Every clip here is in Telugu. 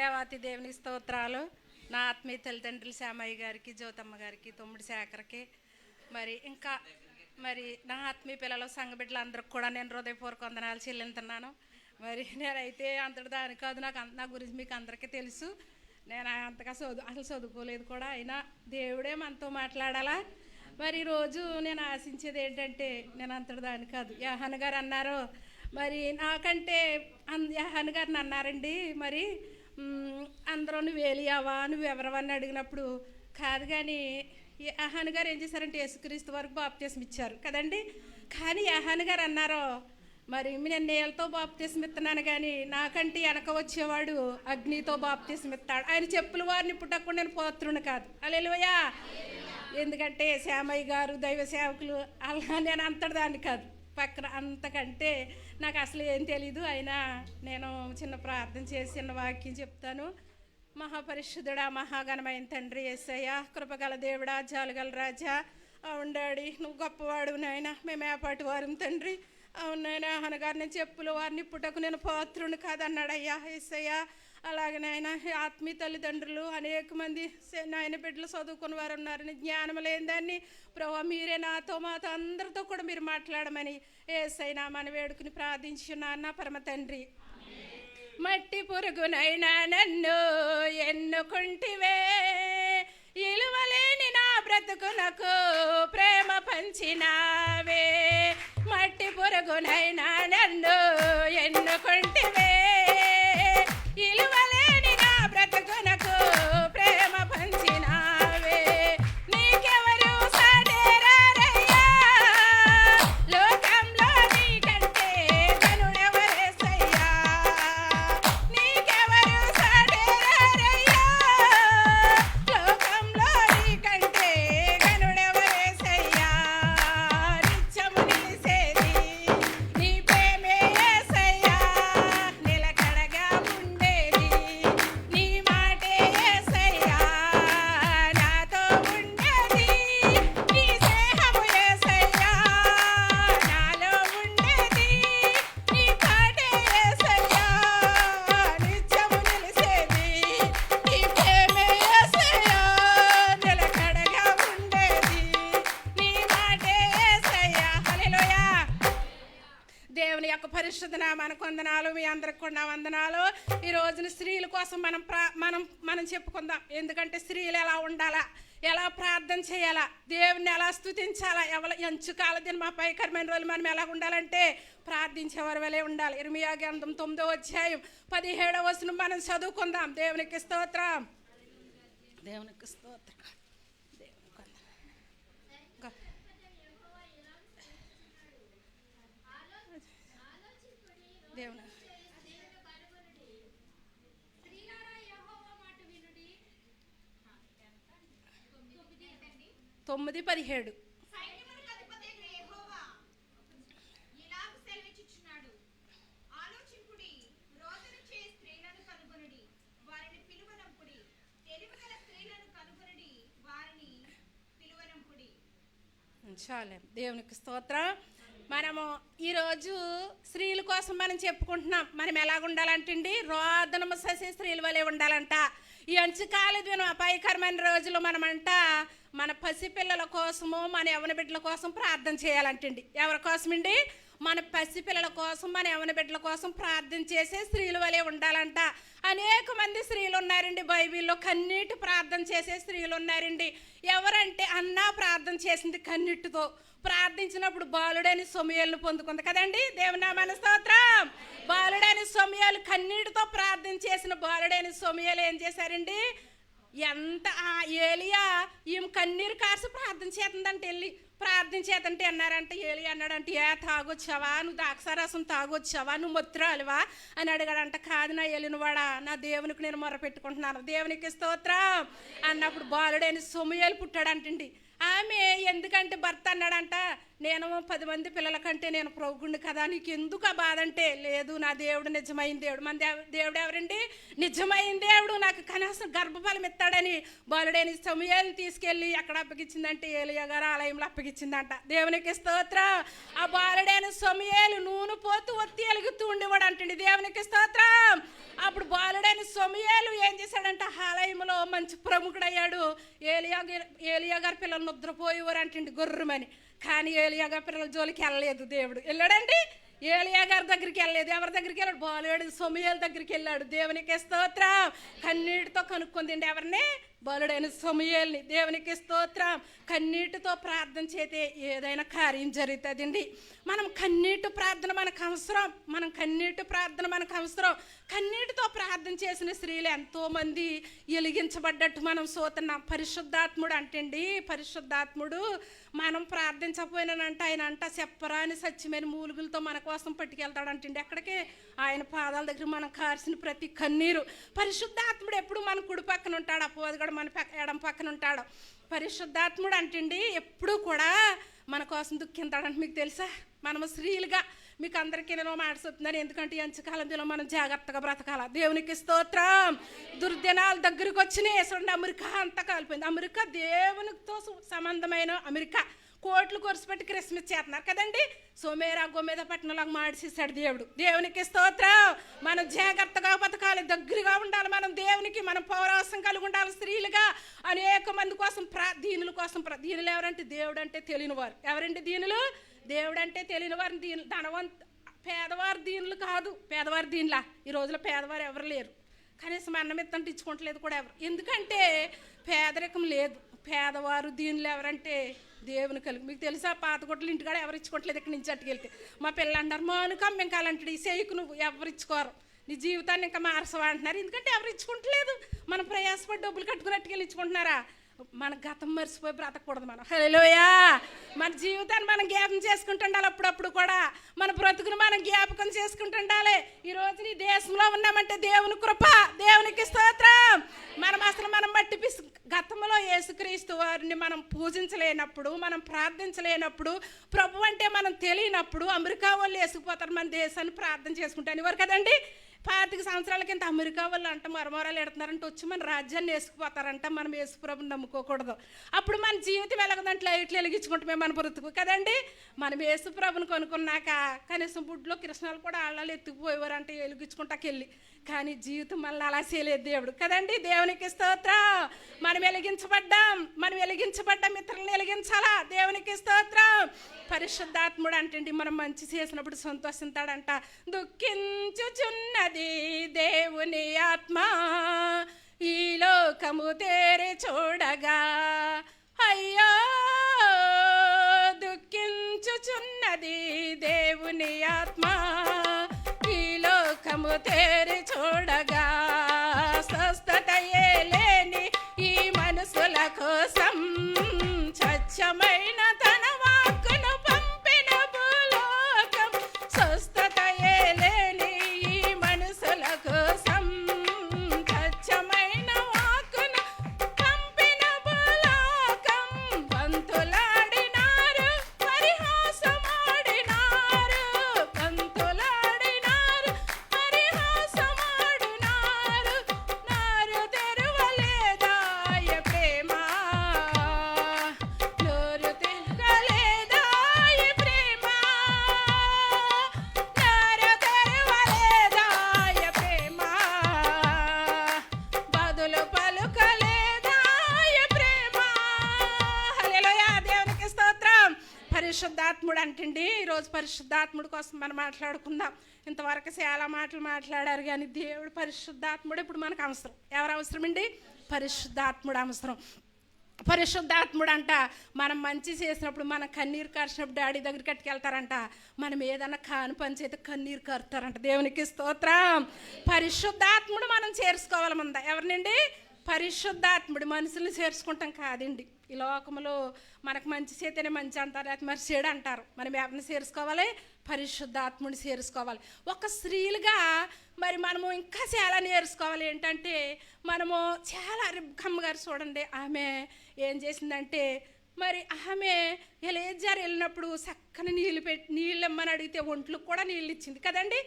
దేవాతి దేవుని స్తోత్రాలు. నా ఆత్మీయ తల్లిదండ్రులు శ్యామయ్య గారికి జ్యోతమ్మ గారికి తమ్ముడి శేఖర్కి. మరి ఇంకా మరి నా ఆత్మీయ పిల్లలు సంఘబిడ్డలందరికి కూడా నేను హృదయపూర్వక వందనాలు చెల్లింతున్నాను మరి నేనైతే అంతటి దాని కాదు. నాకు అంత- నా గురించి మీకు అందరికీ తెలుసు. నేను అంతగా చదువు అసలు చదువుకోలేదు కూడా. అయినా దేవుడే మనతో మాట్లాడాలా? మరి ఈరోజు నేను ఆశించేది ఏంటంటే నేను అంతటి దాని కాదు. యాహన్ గారు అన్నారు. మరి నాకంటే అన్ యాహన్ గారిని అన్నారండి. మరి అందరూ నువ్వు ఏలియావా? నువ్వు ఎవరవని అడిగినప్పుడు కాదు కానీ యాహాన్ గారు ఏం చేశారంటే యేసుక్రీస్తు వరకు బాప్తీసం ఇచ్చారు. కదండి? కానీ యాహాన్ గారు అన్నారు మరి నేను నీళ్ళతో బాప్తీసం ఇస్తున్నాను కానీ నాకంటే వెనక వచ్చేవాడు అగ్నితో బాప్తీసం ఇస్తాడు ఆయన చెప్పుల వారిని పుట్టకుండా నేను పోత్రుని కాదు. అలెలువయా ఎందుకంటే శ్యామయ్య గారు దైవ సేవకులు అలా నేను అంతటి దాన్ని కాదు. పక్కన అంతకంటే నాకు అసలు ఏం తెలీదు. అయినా నేను చిన్న ప్రార్థన చేసి చిన్న వాక్యం చెప్తాను. మహాపరిశుద్ధుడా మహాగణమైన తండ్రి ఏసయ్య కృపగల దేవుడా జాలుగల రాజా. అవునాడి నువ్వు గొప్పవాడు నాయన. మేము ఏపాటి వారం తండ్రి. అవునాయన అనగారిని చెప్పులు వారిని పుట్టకు నేను పాత్రుని కాదన్నాడయ్యా ఏసయ్య. అలాగే నాయన ఆత్మీయ తల్లిదండ్రులు అనేక మంది నాయన బిడ్డలు చదువుకున్న వారు ఉన్నారు జ్ఞానం లేని దాన్ని ప్రభావ మీరే నాతో మాతో అందరితో కూడా మీరు మాట్లాడమని ఏసైనా మన వేడుకుని ప్రార్థించున్నాన్న పరమ తండ్రి. మట్టి పురుగునైనా నన్ను ఎన్నుకుంటివే. ఇలువలేని నా బ్రతుకునకు ప్రేమ పంచినావే. మట్టి పురుగునైనా నన్ను ఎన్నుకుంటివే. ఇలువలేని నా బ్రతుకునకు మనకు వందనాలు మీ అందరికి కూడా వందనాలు. ఈ రోజున స్త్రీల కోసం మనం ప్రా మనం మనం చెప్పుకుందాం. ఎందుకంటే స్త్రీలు ఎలా ఉండాలా? ఎలా ప్రార్థన చేయాలా? దేవుని ఎలా స్తుతించాలా ఎవరు ఎంచుకాల దిన మా పైకరమైన రోజులు మనం ఎలా ఉండాలంటే ప్రార్థించేవారి వలె ఉండాలి. ఇరవై గ్రంథం తొమ్మిదో అధ్యాయం పదిహేడవ వచనం మనం చదువుకుందాం. దేవునికి స్తోత్రం. దేవునికి స్తోత్రం. తొమ్మిది పదిహేడు. చాలే దేవునికి స్తోత్రం. మనము ఈరోజు స్త్రీల కోసం మనం చెప్పుకుంటున్నాం. మనం ఎలాగ ఉండాలంటండి రోదనము ససే స్త్రీల వలె ఉండాలంట. ఈ అంచుకాల దిన అపాయకరమైన రోజులు మనమంట మన పసిపిల్లల కోసము మన యవన బిడ్డల కోసం ప్రార్థన చేయాలంటండి. ఎవరి కోసమండి? మన పసిపిల్లల కోసం మన యవన బిడ్డల కోసం ప్రార్థన చేసే స్త్రీలు వలె ఉండాలంట. అనేక మంది స్త్రీలు ఉన్నారండి బైబిల్లో కన్నీటి ప్రార్థన చేసే స్త్రీలు ఉన్నారండి. ఎవరంటే అన్నా ప్రార్థన చేసింది కన్నీటితో. ప్రార్థించినప్పుడు బాలుడని సొమయాలను పొందుకుంది కదండి? దేవునామాన స్తోత్రం. బాలుడని సొమయాలు కన్నీటితో ప్రార్థన చేసిన బాలుడని సొమయాలు ఏం చేశారండి? ఎంత ఏలియా ఈమె కన్నీరు కార్చి ప్రార్థన చేతుందంటే వెళ్ళి ప్రార్థన చేతంటే అన్నారంటే ఏలి అన్నాడంటే ఏ తాగొచ్చావా? నువ్వు ద్రాక్షారసం తాగొచ్చావా? నువ్వు మొత్తురాలివా? అని అడిగాడంట. కాదు నా ఏలినవాడా నా దేవునికి నేను మొర పెట్టుకుంటున్నాను. దేవునికి స్తోత్రం. అన్నప్పుడు బాలుడైన సొమయాలు పుట్టాడంటండి. ఆమె ఎందుకంటే భర్త అన్నాడంట నేను పది మంది పిల్లల కంటే నేను ప్రభుగుండు కదా నీకు ఎందుకు ఆ బాధ అంటే? లేదు నా దేవుడు నిజమైన దేవుడు. మన దేవుడు ఎవరండి? నిజమైన దేవుడు. నాకు కనీసం గర్భఫలం ఇస్తాడని బాలుడైన సమయాన్ని తీసుకెళ్ళి ఎక్కడ అప్పగించిందంటే ఏలియా గారు ఆలయంలో అప్పగించిందంట. దేవునికి స్తోత్రం. ఆ బాలుడైన సమయాలు నూనె పోతూ ఒత్తి వెలుగుతూ ఉండేవాడు అంటండి. దేవునికి స్తోత్రం. అప్పుడు బాలుడైన సమయాలు ఏం చేశాడంటే? ఆలయంలో మంచి ప్రముఖుడయ్యాడు. ఏలియా ఏలియా గారి పిల్లలు నిద్రపోయేవారు అంటండి గొర్రెమని. కానీ ఏలియా గారి పిల్లల జోలికి వెళ్ళలేదు దేవుడు. వెళ్ళాడండి? ఏలియా గారి దగ్గరికి వెళ్ళలేదు. ఎవరి దగ్గరికి వెళ్ళాడు? బాలుడు సొమయేల దగ్గరికి వెళ్ళాడు. దేవునికి స్తోత్రం. కన్నీటితో కనుక్కుందండి ఎవరిని? బలుడైన సమయాల్ని దేవునికి స్తోత్రం. కన్నీటితో ప్రార్థన చేతే ఏదైనా కార్యం జరుగుతుందండి. మనం కన్నీటి ప్రార్థన మనకు అవసరం. మనం కన్నీటి ప్రార్థన మనకు అవసరం. కన్నీటితో ప్రార్థన చేసిన స్త్రీలు ఎంతోమంది ఎలిగించబడ్డట్టు మనం సోతున్నాం. పరిశుద్ధాత్ముడు అంటండి పరిశుద్ధాత్ముడు మనం ప్రార్థించకపోయినానంటే ఆయన అంట చెప్పరాని సత్యమైన మూలుగులతో మన కోసం పట్టుకెళ్తాడంటండి. ఎక్కడికి ఆయన పాదాల దగ్గర మనం కార్చిన ప్రతి కన్నీరు. పరిశుద్ధాత్ముడు ఎప్పుడు మన కుడి పక్కన ఉంటాడు అపోది కూడా మన పక్క ఎడం పక్కన ఉంటాడు. పరిశుద్ధాత్ముడు అంటండి ఎప్పుడు కూడా మన కోసం దుఃఖింతాడంట మీకు తెలుసా? మనము స్త్రీలుగా మీకు అందరికీ నేను మాట చెప్తున్నాను. ఎందుకంటే ఈ అంచకాలంలో మనం జాగ్రత్తగా బ్రతకాల. దేవునికి స్తోత్రం. దుర్దినాలు దగ్గరికి వచ్చినాయి చూడండి అమెరికా అంతా కాలిపోయింది. అమెరికా దేవునితో సంబంధమైన అమెరికా. కోట్లు కొరిసిపెట్టి క్రిస్మస్ చేస్తున్నారు కదండి? సోమేరా గోమేద పట్టణంలాగా మాడిసేసాడు దేవుడు. దేవునికి స్తోత్రం. మనం జాగ్రత్తగా బతకాలి దగ్గరగా ఉండాలి మనం దేవునికి. మనం పౌరవసం కలిగి ఉండాలి స్త్రీలుగా. అనేక మంది కోసం ప్రా దీనుల కోసం ప్రా- దీనులు ఎవరంటే దేవుడు అంటే తెలియని వారు ఎవరంటే దీనులు? దేవుడు అంటే తెలియని వారిని దీని ధనవంత పేదవారు దీనులు కాదు. పేదవారు దీనిలా. ఈ రోజులో పేదవారు ఎవరు లేరు. కనీసం అన్నం ఇత్తంటే ఇచ్చుకోవట్లేదు కూడా ఎవరు. ఎందుకంటే పేదరికం లేదు. పేదవారు దీనిలో ఎవరంటే దేవుని కలిగి మీకు తెలుసా పాత గుడ్డలు ఇంటికాడ ఎవరు ఇచ్చుకోవట్లేదు ఇక్కడ నుంచి అట్టుకెళ్తే మా పిల్లలు అంటారు మానుక మేము అలాంటి ఈ నువ్వు ఎవరు ఇచ్చుకోరు. నీ జీవితాన్ని ఇంకా మార్చవా అంటున్నారు. ఎందుకంటే ఎవరు ఇచ్చుకుంటలేదు. మనం ప్రయాసపడి డబ్బులు కట్టుకున్నట్టుకెళ్ళి ఇచ్చుకుంటున్నారా? మన గతం మర్చిపోయి బ్రతకూడదు మనం. హలోయా మన జీవితాన్ని మనం జ్ఞాపకం చేసుకుంటుండాలి అప్పుడప్పుడు కూడా. మన బ్రతుకును మనం జ్ఞాపకం చేసుకుంటుండాలి. ఈ రోజు ఈ దేశంలో ఉన్నామంటే దేవుని కృప దేవునికి స్తోత్రం. మనం అసలు మనం బట్టి గతంలో యేసుక్రీస్తు వారిని మనం పూజించలేనప్పుడు మనం ప్రార్థించలేనప్పుడు ప్రభు అంటే మనం తెలియనప్పుడు అమెరికా వాళ్ళు వేసుకుపోతారు మన దేశాన్ని ప్రార్థన చేసుకుంటాను ఎవరు కదండి? పాతిక సంవత్సరాల కింద అమెరికా వాళ్ళు అంట మరమరాలు ఎడుతున్నారంటే వచ్చి మన రాజ్యాన్ని వేసుకుపోతారంట మనం యేసుప్రభుని నమ్ముకోకూడదు. అప్పుడు మన జీవితం ఎలాగదంటే లైట్లు వెలిగించుకుంటామే మన బ్రతుకు. కదండి? మనం యేసుప్రభుని కొనుక్కున్నాక కనీసం బుడ్లో కృష్ణాలు కూడా ఆళ్ళాలు ఎత్తుకుపోయేవారంటే వెలిగించుకుంటాకెళ్ళి. కానీ జీవితం మళ్ళీ అలా చేయలేదు దేవుడు. కదండి? దేవునికి స్తోత్రం. మనం వెలిగించబడ్డాం. మనం వెలిగించబడ్డాం. ఇతరులను వెలిగించాలా? దేవునికి స్తోత్రం. పరిశుద్ధాత్ముడు అంటండి మనం మంచి చేసినప్పుడు సంతోషిస్తాడంట. ఉన్నది దేవుని ఆత్మ. ఈ లోకము తేరి చూడగా అయ్యో దుఃఖించుచున్నది దేవుని ఆత్మ. ఈ లోకము తేరి చూడగా స్వస్థతయే లేని ఈ మనసుల కోసం స్వచ్ఛమైన పరిశుద్ధాత్ముడు అంటండి ఈరోజు పరిశుద్ధాత్ముడు కోసం మనం మాట్లాడుకుందాం. ఇంతవరకు చాలా మాటలు మాట్లాడారు కానీ దేవుడు పరిశుద్ధాత్ముడు ఇప్పుడు మనకు అవసరం. ఎవరు అవసరం అండి? పరిశుద్ధాత్ముడు అవసరం. పరిశుద్ధాత్ముడు అంట మనం మంచి చేసినప్పుడు మన కన్నీరు కార్చినప్పుడు డాడీ దగ్గరికి కట్టుకెళ్తారంట. మనం ఏదన్నా కాని పని చేస్తే కన్నీరు కరుతారంట. దేవునికి స్తోత్రం. పరిశుద్ధాత్ముడు మనం చేర్చుకోవాలి ముందా? ఎవరినండి? పరిశుద్ధాత్ముడు. మనుషుల్ని చేర్చుకుంటాం కాదండి. ఈ లోకంలో మనకు మంచి చేతనే మంచి అంటారు అది మరి చెడు అంటారు. మనం ఎవరిని చేరుకోవాలి పరిశుద్ధాత్ముని చేరుసుకోవాలి ఒక స్త్రీలుగా మరి మనము ఇంకా చాలా నేర్చుకోవాలి. ఏంటంటే మనము చాలా రిబ్బమ్మ గారు చూడండి ఆమె ఏం చేసిందంటే మరి ఆమె ఎలేజారు వెళ్ళినప్పుడు చక్కని నీళ్ళు పెట్టి నీళ్ళు ఇమ్మని అడిగితే ఒంట్లకు కూడా నీళ్ళు ఇచ్చింది కదండి?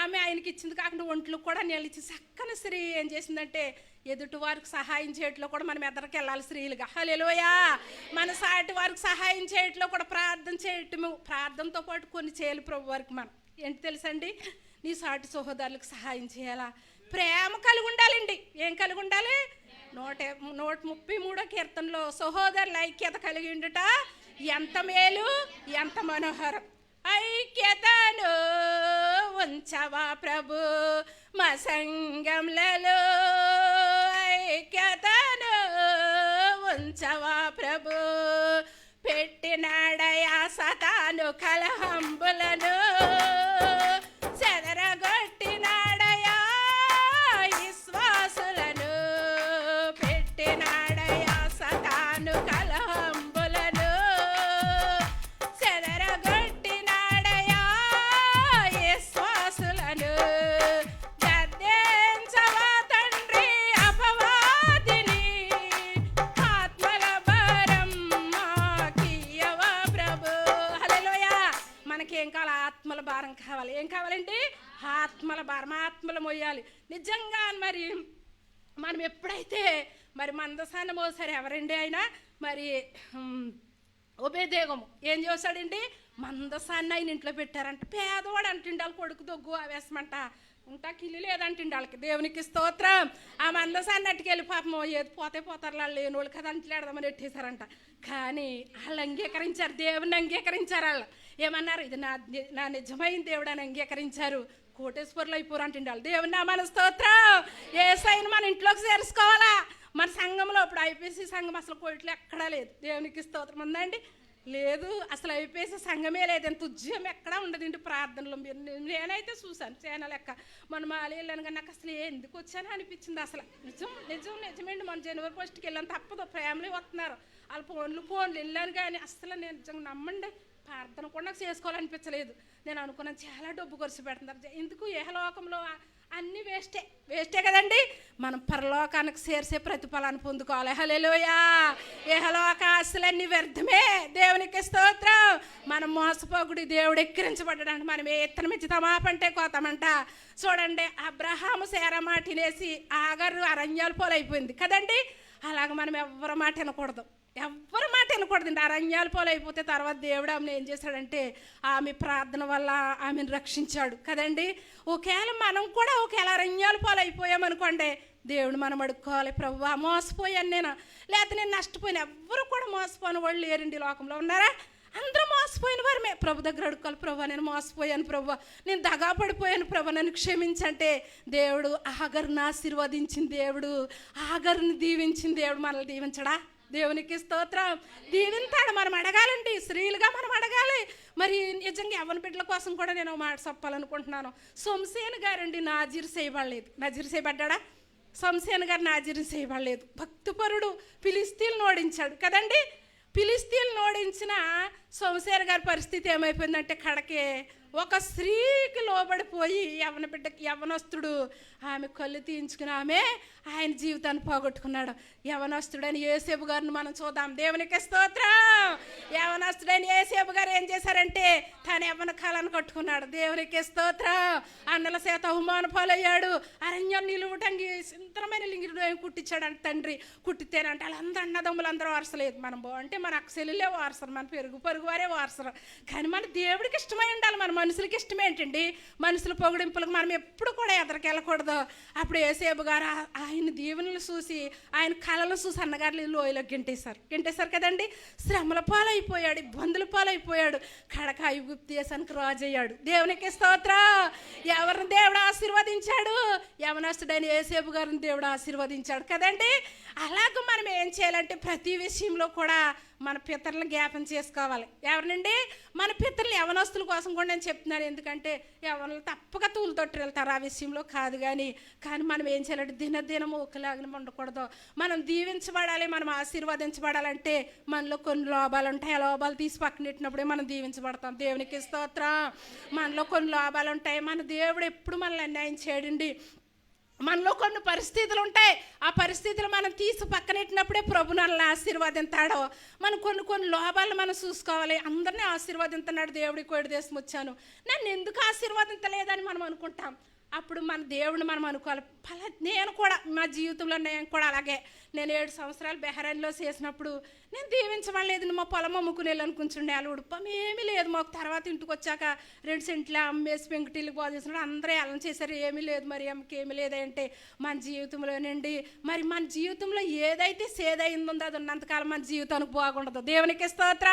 ఆమె ఆయనకి ఇచ్చింది కాకుండా ఒంట్లకు కూడా నీళ్ళు ఇచ్చింది. చక్కని స్త్రీ ఏం చేసిందంటే ఎదుటి వారికి సహాయం చేయట్లో కూడా మనం ఎదరికి వెళ్ళాలి స్త్రీలుగా. హలోయా మన సాటి వారికి సహాయం చేయట్లో కూడా ప్రార్థన చేయటము ప్రార్థనతో పాటు కొన్ని చేయాలి ప్రభు వారికి మనం. ఏంటి తెలుసండి? నీ సాటి సహోదరులకు సహాయం చేయాలా? ప్రేమ కలిగి ఉండాలండి. ఏం కలిగి ఉండాలి? నూట నూట ముప్పై మూడో కీర్తనలో సహోదరుల ఐక్యత కలిగి ఉండుట ఎంత మేలు ఎంత మనోహరం. ఐక్యతను ఉంచవా ప్రభు మా సంగంలలో ఐక్యతను ఉంచవా ప్రభు. పెట్టినాడయా సతాను కలహంబులను పరమాత్మలు భారం మోయాలి నిజంగా మరి మనం ఎప్పుడైతే మరి మందసాన్ని మోసారు ఎవరండి ఆయన? మరి ఉభయదేగము ఏం చేశాడండి మందసాన్ని ఆయన ఇంట్లో పెట్టారంట. పేదవాడు అంటుండే వాళ్ళ కొడుకు దొగ్గు అవేసమంట ఉంటా కిల్లి లేదంటుండే వాళ్ళకి. దేవునికి స్తోత్రం. ఆ మందసాన్ని అట్టుకెళ్ళి పాపం ఏది పోతే పోతారు వాళ్ళు లేని వాళ్ళు కదా అంటలేడదామని ఎట్టేశారంట. కానీ వాళ్ళు అంగీకరించారు దేవుని అంగీకరించారు వాళ్ళు. ఏమన్నారు? ఇది నా నా నిజమైన దేవుడు అని అంగీకరించారు. కోటేశ్వర్లు అయిపోరు అంటుండాలి. దేవుని నా మన స్తోత్రం. ఏ సైన్ మన ఇంట్లోకి చేర్చుకోవాలా? మన సంఘంలో ఇప్పుడు ఐపీసీ సంఘం అసలు కోటిలో ఎక్కడా లేదు. దేవునికి స్తోత్రం ఉందండి. లేదు అసలు ఐపీసీ సంఘమే లేదు. ఎంత ఉద్యమం ఎక్కడా ఉండదు. ఇంటి మీరు నేనైతే చూశాను చేన లెక్క. మన మాలి వెళ్ళాను కానీ నాకు అసలు ఎందుకు వచ్చానో అనిపించింది అసలు. నిజం నిజం నిజమేండి. మన జనవరి ఫస్ట్కి వెళ్ళాను తప్పదు. ఫ్యామిలీ వస్తున్నారు వాళ్ళ ఫోన్లు ఫోన్లు వెళ్ళాను కానీ అసలు నేను నిజంగా నమ్మండి. ప్రార్థన కూడా నాకు చేసుకోవాలనిపించలేదు. నేను అనుకున్నాను చాలా డబ్బు ఖర్చు పెడుతున్నారు. ఎందుకు ఏహలోకంలో అన్నీ వేస్టే వేస్టే కదండి. మనం పరలోకానికి చేర్చే ప్రతిఫలాన్ని పొందుకోవాలి. హలేలోయా ఏహలోక ఆశలన్నీ వ్యర్థమే. దేవునికి స్తోత్రం. మనం మోసపోకుడి దేవుడు ఎక్కిరించబడ్డాడంట. మనం ఏ ఇత్తనం ఇచ్చి తమాపంటే కోతామంట. చూడండి అబ్రహాము సేరమాటినేసి ఆగరు అరణ్యాలు పోలైపోయింది కదండి. అలాగ మనం ఎవరి మాట వినకూడదు. ఎవ్వరి మాట వినకూడదండి ఆ పోలు అయిపోతే తర్వాత దేవుడు ఆమెను ఏం చేశాడంటే ఆమె ప్రార్థన వల్ల ఆమెను రక్షించాడు కదండి. ఒకవేళ మనం కూడా ఒకవేళ అరణ్యాల పోలైపోయామనుకోండి దేవుడు మనం అడుక్కోవాలి. ప్రభు మోసపోయాను నేను. లేకపోతే నేను నష్టపోయిన. ఎవ్వరు కూడా మోసపోయిన వాళ్ళు లేరండి లోకంలో. ఉన్నారా? అందరూ మోసపోయిన వారమే. ప్రభు దగ్గర అడుక్కోవాలి. ప్రభు నేను మోసపోయాను ప్రభు నేను దగా పడిపోయాను ప్రభు నన్ను క్షమించంటే దేవుడు ఆగరుని ఆశీర్వదించిన దేవుడు ఆగరుని దీవించిన దేవుడు మనల్ని దీవించడా? దేవునికి స్తోత్రం. దీవింతాడు మనం అడగాలండి. స్త్రీలుగా మనం అడగాలి. మరి నిజంగా ఎవరి బిడ్డల కోసం కూడా నేను మాట చెప్పాలనుకుంటున్నాను. సొంసేన్ గారండి నాజీర్ చేయబడలేదు. నజీర్ చేయబడ్డా సొంసేన్ గారు నాజీరు చేయబడలేదు. భక్తిపరుడు పిలిస్తీలను ఓడించాడు. కదండి? పిలిస్తీలను ఓడించిన సోమశేర గారి పరిస్థితి ఏమైపోయిందంటే కడకే ఒక స్త్రీకి లోబడిపోయి యవన బిడ్డ యవనస్తుడు ఆమె కళ్ళు తీయించుకుని ఆమె ఆయన జీవితాన్ని పోగొట్టుకున్నాడు. యవనస్తుడని ఏసేపు గారిని మనం చూద్దాం. దేవునికి స్తోత్రం. యవనస్తుడని ఏసేపు గారు ఏం చేశారంటే తన యవన కాలాన్ని కట్టుకున్నాడు. దేవునికి స్తోత్రం. అన్నల చేత అవమాన పాలయ్యాడు. అరణ్యం నిలువటంగి సుందరమైన లింగిడు కుట్టించాడు తండ్రి కుట్టితేనంటే వాళ్ళందరూ అన్నదమ్ములు అందరూ వారసలేదు మనం బాగుంటే మన అక్కసెల్లులే వారసరు మన పెరుగు పరుగు వారే వారసరు కానీ మన దేవుడికి ఇష్టమై ఉండాలి. మన మనుషులకి ఇష్టం ఏంటండి? మనుషుల పొగిడింపులకు మనం ఎప్పుడు కూడా ఎదరికెళ్ళకూడదు అప్పుడు ఏసేబు గారు ఆయన దీవెనలు చూసి ఆయన కళలు చూసి అన్నగారు లోయలో గింటేశారు. గింటేశారు కదండి? శ్రమల పాలైపోయాడు ఇబ్బందుల పాలైపోయాడు. కడక ఐగుప్తు దేశానికి రాజు అయ్యాడు దేవునికి స్తోత్రం. ఎవరిని దేవుడు ఆశీర్వదించాడు? యవనస్తుడైన ఏసేపు గారిని దేవుడు ఆశీర్వదించాడు కదండి? అలాగ మనం ఏం చేయాలంటే ప్రతి విషయంలో కూడా మన పితరులను జ్ఞాపం చేసుకోవాలి. ఎవరినండి? మన పితరులు యవనస్తుల కోసం కూడా నేను చెప్తున్నాను. ఎందుకంటే యవనలు తప్పక తూలుతొట్టి వెళ్తారు ఆ విషయంలో కాదు కానీ కానీ మనం ఏం చేయాలంటే దినదినము ఒకలాగా ఉండకూడదు. మనం దీవించబడాలి మనం ఆశీర్వదించబడాలంటే మనలో కొన్ని లోపాలు ఉంటాయి. ఆ లోపాలు తీసి పక్కనెట్టినప్పుడే మనం దీవించబడతాం. దేవునికి స్తోత్రం. మనలో కొన్ని లోపాలు ఉంటాయి. మన దేవుడు ఎప్పుడు మనల్ని అన్యాయం చేయడండి. మనలో కొన్ని పరిస్థితులు ఉంటాయి ఆ పరిస్థితులు మనం తీసి పక్కనెట్టినప్పుడే ప్రభు మనల్ని ఆశీర్వదింతాడో. మనం కొన్ని కొన్ని లోపాలు మనం చూసుకోవాలి. అందరినీ ఆశీర్వాదింతున్నాడు దేవుడి కోడి దేశం వచ్చాను. నన్ను ఎందుకు ఆశీర్వాదించలేదని మనం అనుకుంటాం? అప్పుడు మన దేవుడిని మనం అనుకోవాలి. ఫలా నేను కూడా మా జీవితంలో నేను కూడా అలాగే. నేను ఏడు సంవత్సరాలు బెహరైన్లో చేసినప్పుడు నేను దీవించమలేదు మా పొలం అమ్ముకుని వెళ్ళాను కూర్చుండే వాళ్ళు ఉడుపం ఏమీ లేదు. మాకు తర్వాత ఇంటికి వచ్చాక రెండు సెంట్లు అమ్మేసి పెంకుటిల్లు బాగు చేసినప్పుడు అందరూ ఎలా చేశారు. ఏమీ లేదు మరి అమ్మకి ఏమీ లేదంటే మన జీవితంలోనండి మరి మన జీవితంలో ఏదైతే సేదైందో అది ఉన్నంతకాలం మన జీవితానికి బాగుండదు. దేవునికి స్తోత్ర.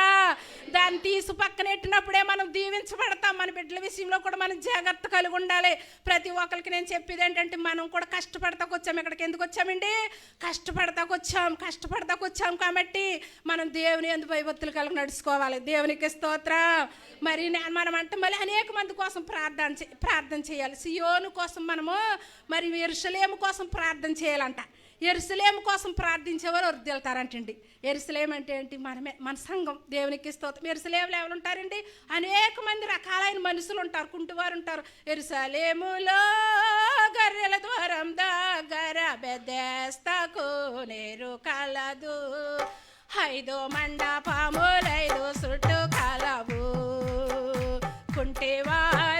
దాన్ని తీసి పక్కనెట్టినప్పుడే మనం దీవించబడతాం. మన బిడ్డల విషయంలో కూడా మనం జాగ్రత్త కలిగి ఉండాలి. ప్రతి ఒక్కరికి నేను చెప్పేది ఏంటంటే మనం కూడా కష్టపడతాకు వచ్చాం ఇక్కడికి ఎందుకు వచ్చామండి కష్టపడతాకు వచ్చాం కష్టపడతాకు వచ్చాం కాబట్టి మనం దేవుని ఎందు భయభక్తులు కలిగి నడుచుకోవాలి. దేవునికి స్తోత్రం. మరి నేను మనం అంటే మళ్ళీ అనేక మంది కోసం ప్రార్థన చే- ప్రార్థన చేయాలి. సియోను కోసం మనము మరి ఎరుసలేము కోసం ప్రార్థన చేయాలంట. ఎరుసలేం కోసం ప్రార్థించేవారు వృద్ధులుతారంటండి. ఎరుసలేం అంటే ఏంటి? మనమే మన సంఘం. దేవునికి స్తోత్రం. ఎరుసలేములు ఎవరు ఉంటారండి అనేక మంది రకాలైన మనుషులు ఉంటారు కుంటివారు ఉంటారు ఎరుసలేములో గర్రెల ద్వారం దగ్గర బెదేస్తకు నేరు కలదు. ఐదు మండపములైదు చుట్టూ కలవు. కుంటివారు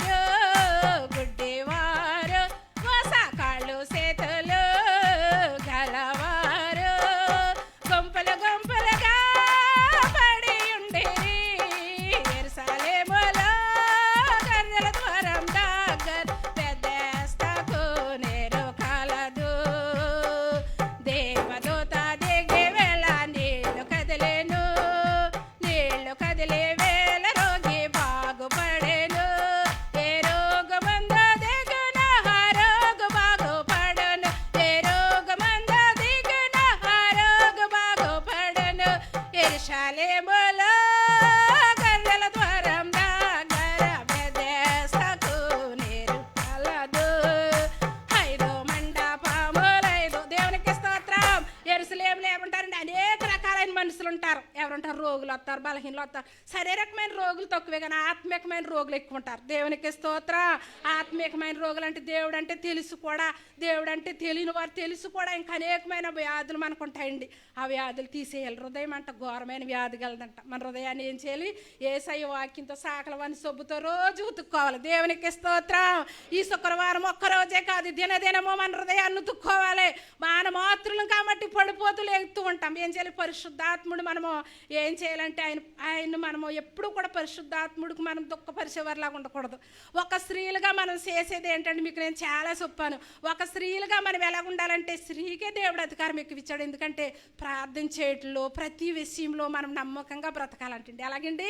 రోగులు వస్తారు బలహీనలు వస్తారు శారీరకమైన రోగులు తక్కువే కానీ ఆత్మీయమైన రోగులు ఎక్కువ ఉంటారు దేవునికి స్తోత్ర. ఆత్మీయమైన రోగులు అంటే దేవుడు అంటే తెలుసు కూడా. దేవుడు అంటే తెలియని వారు తెలుసు కూడా. ఇంకా అనేకమైన వ్యాధులు మనకు ఉంటాయండి ఆ వ్యాధులు తీసేయాలి. హృదయం అంట ఘోరమైన వ్యాధి కలదంట. మన హృదయాన్ని ఏం చేయాలి? ఏసయ్య వాక్యంతో సాకల వని సొబ్బుతో రోజు ఉతుక్కోవాలి. దేవునికి స్తోత్రం. ఈ శుక్రవారం ఒక్క రోజే కాదు. దినదినమో మన హృదయాన్ని ఉతుక్కోవాలి. మన మాతృలు కాబట్టి పడిపోతూ ఎగుతూ ఉంటాం. ఏం చేయాలి? పరిశుద్ధాత్ముడు మనము ఏం చేయాలి? చేయాలంటే ఆయన ఆయన మనము ఎప్పుడు కూడా పరిశుద్ధాత్ముడికి మనం దుఃఖపరిచేవారిలాగా ఉండకూడదు. ఒక స్త్రీలుగా మనం చేసేది ఏంటంటే మీకు నేను చాలా చెప్పాను. ఒక స్త్రీలుగా మనం ఎలా ఉండాలంటే స్త్రీకే దేవుడు అధికారం ఎక్కువిచ్చాడు. ఎందుకంటే ప్రార్థన చేయటంలో ప్రతి విషయంలో మనం నమ్మకంగా బ్రతకాలంటండి. ఎలాగండి?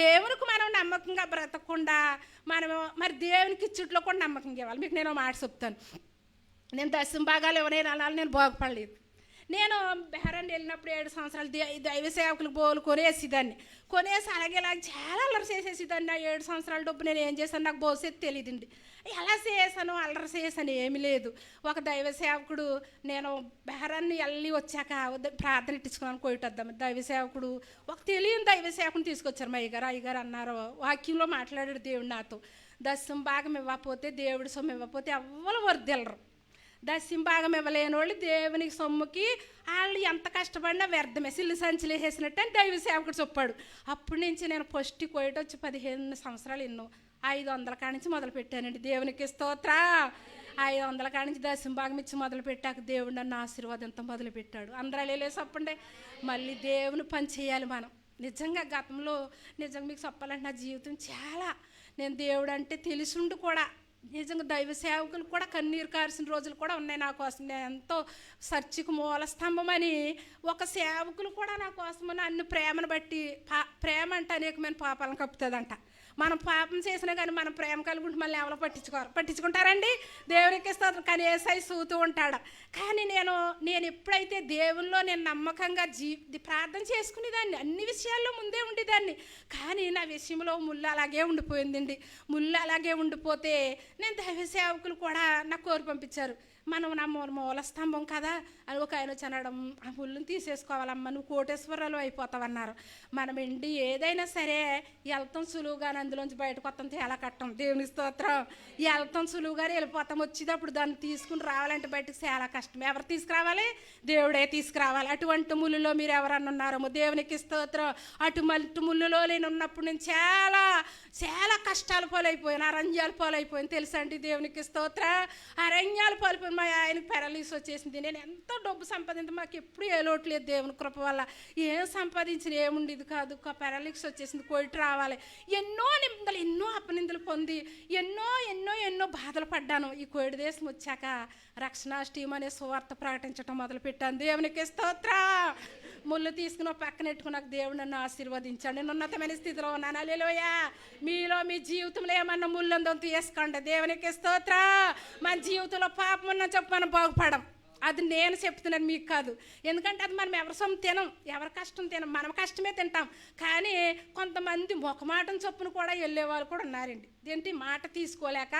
దేవునికి మనం నమ్మకంగా బ్రతకకుండా మనం మరి దేవునికి ఇచ్చిట్లో కూడా నమ్మకంగా ఇవ్వాలి. మీకు నేను మాట చెప్తాను. నేను దశం భాగాలు ఎవరైనా అనాలి నేను బాగుపడలేదు. నేను బెహరాన్ వెళ్ళినప్పుడు ఏడు సంవత్సరాలు దైవ సేవకులు బోలు కొనేసేదాన్ని. కొనేసి అలాగే ఇలా చాలా అల్లరి చేసేసేదాన్ని ఆ ఏడు సంవత్సరాల డబ్బు. నేను ఏం చేశాను? నాకు భవిష్యత్తు తెలియదండి. ఎలా చేశాను అల్లరి చేశాను ఏమీ లేదు. ఒక దైవ సేవకుడు నేను బెహరాన్ వెళ్ళి వచ్చాక ప్రార్థన ఇట్టించుకున్నాను కొయ్యొద్దాం దైవ సేవకుడు ఒక తెలియని దైవ సేవకుని తీసుకొచ్చారు. మా అయ్యగారు అయ్యగారు అన్నారు వాక్యంలో మాట్లాడాడు దేవుడు నాతో. దశం భాగం ఇవ్వకపోతే దేవుడి సొమ్ము ఇవ్వకపోతే ఎవ్వరు వర్దెళ్ళరు దశింభాగం ఇవ్వలేని వాళ్ళు దేవునికి సొమ్ముకి వాళ్ళు ఎంత కష్టపడినా వ్యర్థమే. సిల్లు సంచులు వేసేసినట్టు అని దైవ సేవకుడు చెప్పాడు. అప్పటి నుంచి నేను ఫస్ట్ కోయట వచ్చి పదిహేను సంవత్సరాలు ఎన్నో. ఐదు వందల కానించి మొదలు పెట్టానండి. దేవునికి స్తోత్ర. ఐదు వందల కానించి దశంభాగం ఇచ్చి మొదలు పెట్టాక దేవుడు నన్ను ఆశీర్వాదంతో మొదలు పెట్టాడు. అందరూ వెళ్ళే చెప్పండి. మళ్ళీ దేవుని పని చేయాలి మనం. నిజంగా గతంలో నిజంగా మీకు చెప్పాలంటే నా జీవితం చాలా. నేను దేవుడు అంటే తెలిసిండు కూడా. నిజంగా దైవ సేవకులు కూడా కన్నీరు కారిసిన రోజులు కూడా ఉన్నాయి నా కోసం. నేను ఎంతో సర్చికి మూల స్తంభమని ఒక సేవకులు కూడా నా కోసం నన్ను ప్రేమను బట్టి పా ప్రేమ అంటే అనేకమైన పాపాలను కప్పుతుందంట. మనం పాపం చేసినా కానీ మనం ప్రేమ కలిగి ఉంటే మళ్ళీ ఎవరో పట్టించుకోరు. పట్టించుకుంటారండి? దేవునికి స్తోత్రం. కానీ ఏసై సూతూ ఉంటాడు. కానీ నేను నేను ఎప్పుడైతే దేవుల్లో నేను నమ్మకంగా జీ ప్రార్థన చేసుకునేదాన్ని అన్ని విషయాల్లో ముందే ఉండేదాన్ని. కానీ నా విషయంలో ముళ్ళు అలాగే ఉండిపోయిందండి. ముళ్ళు అలాగే ఉండిపోతే నేను దైవ సేవకులు కూడా నా కోరి పంపించారు. మనం నా మూల మూల స్తంభం కదా అని ఒక ఆయన వచ్చి ఆ ముళ్ళుని తీసేసుకోవాలమ్మా నువ్వు కోటేశ్వరాలు అయిపోతావన్నారు. మనం ఎండి ఏదైనా సరే వెళ్తాం సులువుగానని అందులోంచి బయటకు వస్తాం చాలా కట్టం. దేవుని స్తోత్రం. వెళ్తాం సులువుగా వెళ్ళిపోతాం వచ్చేటప్పుడు దాన్ని తీసుకుని రావాలంటే బయటకు చాలా కష్టం. ఎవరు తీసుకురావాలి? దేవుడే తీసుకురావాలి. అటువంటి ముళ్ళులో మీరు ఎవరన్నా ఉన్నారేమో? దేవునికి స్తోత్రం. అటువంటి ముళ్ళులో నేను ఉన్నప్పుడు నేను చాలా చాలా కష్టాలు పాలైపోయాను. అరణ్యాలు పాలైపోయాను. తెలుసండి దేవునికి స్తోత్ర. అరణ్యాలు పాలైపోయాను మా ఆయనకి పెరలీస్ వచ్చేసింది. నేను ఎంతో డబ్బు సంపాదించి మాకు ఎప్పుడు ఏ లోటు లేదు దేవుని కృప వల్ల. ఏం సంపాదించిన ఏముండేది కాదు. పెరలిక్స్ వచ్చేసింది. కొయిట్ రావాలి. ఎన్నో నిందలు ఎన్నో అపనిందలు పొంది ఎన్నో ఎన్నో ఎన్నో బాధలు పడ్డాను. ఈ కోడి దేశం వచ్చాక రక్షణాష్టమి అనే సువార్త ప్రకటించడం మొదలుపెట్టాను. దేవునికి స్తోత్ర. ముళ్ళు తీసుకుని ఒక పక్కన పెట్టుకుని నాకు దేవుడు నన్ను ఆశీర్వదించండి. నేను ఉన్నతమైన స్థితిలో ఉన్నాను. అలేలోయా మీలో మీ జీవితంలో ఏమన్నా ముళ్ళు ఉందో తీసుకోండి. దేవునికి స్తోత్ర. మన జీవితంలో పాపం ఉన్న చెప్పు మనం బాగుపడం అది నేను చెప్తున్నాను మీకు కాదు. ఎందుకంటే అది మనం ఎవరి సొమ్ము తినం ఎవరి కష్టం తినం మనం కష్టమే తింటాం. కానీ కొంతమంది మొఖమాటం చొప్పున కూడా వెళ్ళే వాళ్ళు కూడా ఉన్నారండి. ఏంటి? మాట తీసుకోలేక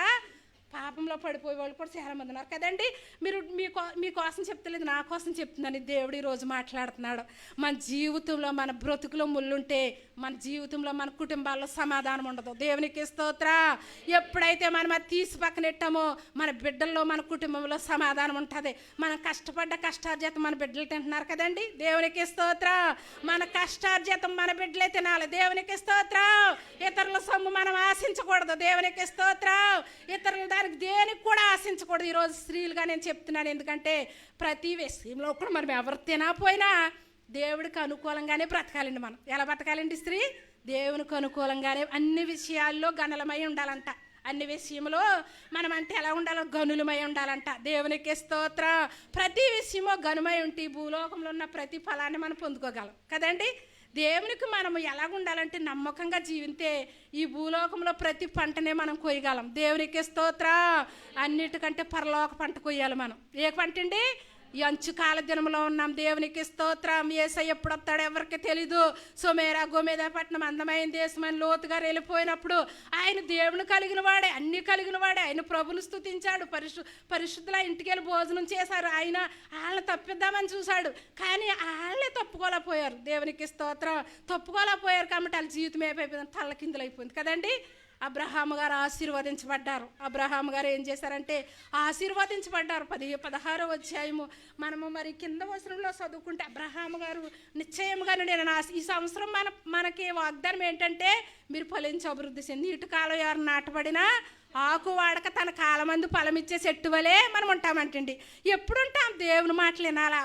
పాపంలో పడిపోయే వాళ్ళు కూడా చాలా ఉన్నారు. కదండి? మీరు మీకో మీకోసం చెప్తలేదు నా కోసం చెప్తున్నాను. దేవుడు ఈరోజు మాట్లాడుతున్నాడు. మన జీవితంలో మన బ్రతుకులో ముళ్ళుంటే మన జీవితంలో మన కుటుంబాల్లో సమాధానం ఉండదు. దేవునికి స్తోత్ర. ఎప్పుడైతే మనం అది తీసి పక్కనెట్టామో మన బిడ్డల్లో మన కుటుంబంలో సమాధానం ఉంటుంది. మనం కష్టపడ్డ కష్టార్జితం మన బిడ్డలు తింటున్నారు కదండి? దేవునికి స్తోత్ర. మన కష్టార్జితం మన బిడ్డలే తినాలి. దేవునికి స్తోత్ర. ఇతరుల సొమ్ము మనం ఆశించకూడదు. దేవునికి స్తోత్ర. ఇతరుల దానికి దేనికి కూడా ఆశించకూడదు. ఈరోజు స్త్రీలుగా నేను చెప్తున్నాను. ఎందుకంటే ప్రతి విషయంలో కూడా మనం ఎవరు తినకపోయినా దేవుడికి అనుకూలంగానే బ్రతకాలండి మనం. ఎలా బ్రతకాలండి స్త్రీ? దేవునికి అనుకూలంగానే అన్ని విషయాల్లో గణలమై ఉండాలంట. అన్ని విషయంలో మనం అంటే ఎలా ఉండాలో గనులమై ఉండాలంట. దేవునికి స్తోత్రం. ప్రతి విషయమో గనుమై ఉంటే ఈ భూలోకంలో ఉన్న ప్రతి ఫలాన్ని మనం పొందుకోగలం. కదండి? దేవునికి మనం ఎలాగ ఉండాలంటే నమ్మకంగా జీవితే ఈ భూలోకంలో ప్రతి పంటనే మనం కొయ్యగలం. దేవునికి స్తోత్రం. అన్నిటికంటే పరలోక పంట కొయ్యాలి మనం. ఏ పంట అండి? ఈ అంచుకాల దినంలో ఉన్నాం. దేవునికి స్తోత్రం. ఏసై ఎప్పుడు వస్తాడో ఎవరికి తెలీదు. సోమేరా గోమేదాపట్నం అందమైన దేశమని లోతుగా వెళ్ళిపోయినప్పుడు ఆయన దేవుని కలిగిన వాడే అన్ని కలిగిన వాడే. ఆయన ప్రభుని స్థుతించాడు పరిశు పరిశుద్ధుల ఇంటికి వెళ్ళి భోజనం చేశారు. ఆయన వాళ్ళని తప్పిద్దామని చూశాడు. కానీ వాళ్ళే తప్పుకోలేకపోయారు. దేవునికి స్తోత్రం. తప్పుకోలేకపోయారు కాబట్టి వాళ్ళ జీవితం ఏమైపోయింది? తల్లకిందులైపోయింది కదండి? అబ్రహాము గారు ఆశీర్వదించబడ్డారు. అబ్రహాము గారు ఏం చేశారంటే ఆశీర్వదించబడ్డారు. పది పదహారో అధ్యాయము మనము మరి కింద వచనంలో చదువుకుంటే అబ్రహాము గారు నిశ్చయముగా నేను ఈ సంవత్సరం మన మనకి వాగ్దానం ఏంటంటే మీరు ఫలించి అభివృద్ధి చెంది ఇటు కాలం ఎవరు నాటబడినా ఆకు వాడక తన కాలమందు ఫలమిచ్చే చెట్టు వలే మనం ఉంటామంటండి. ఎప్పుడు ఉంటాం దేవుని మాటలు వినాలా?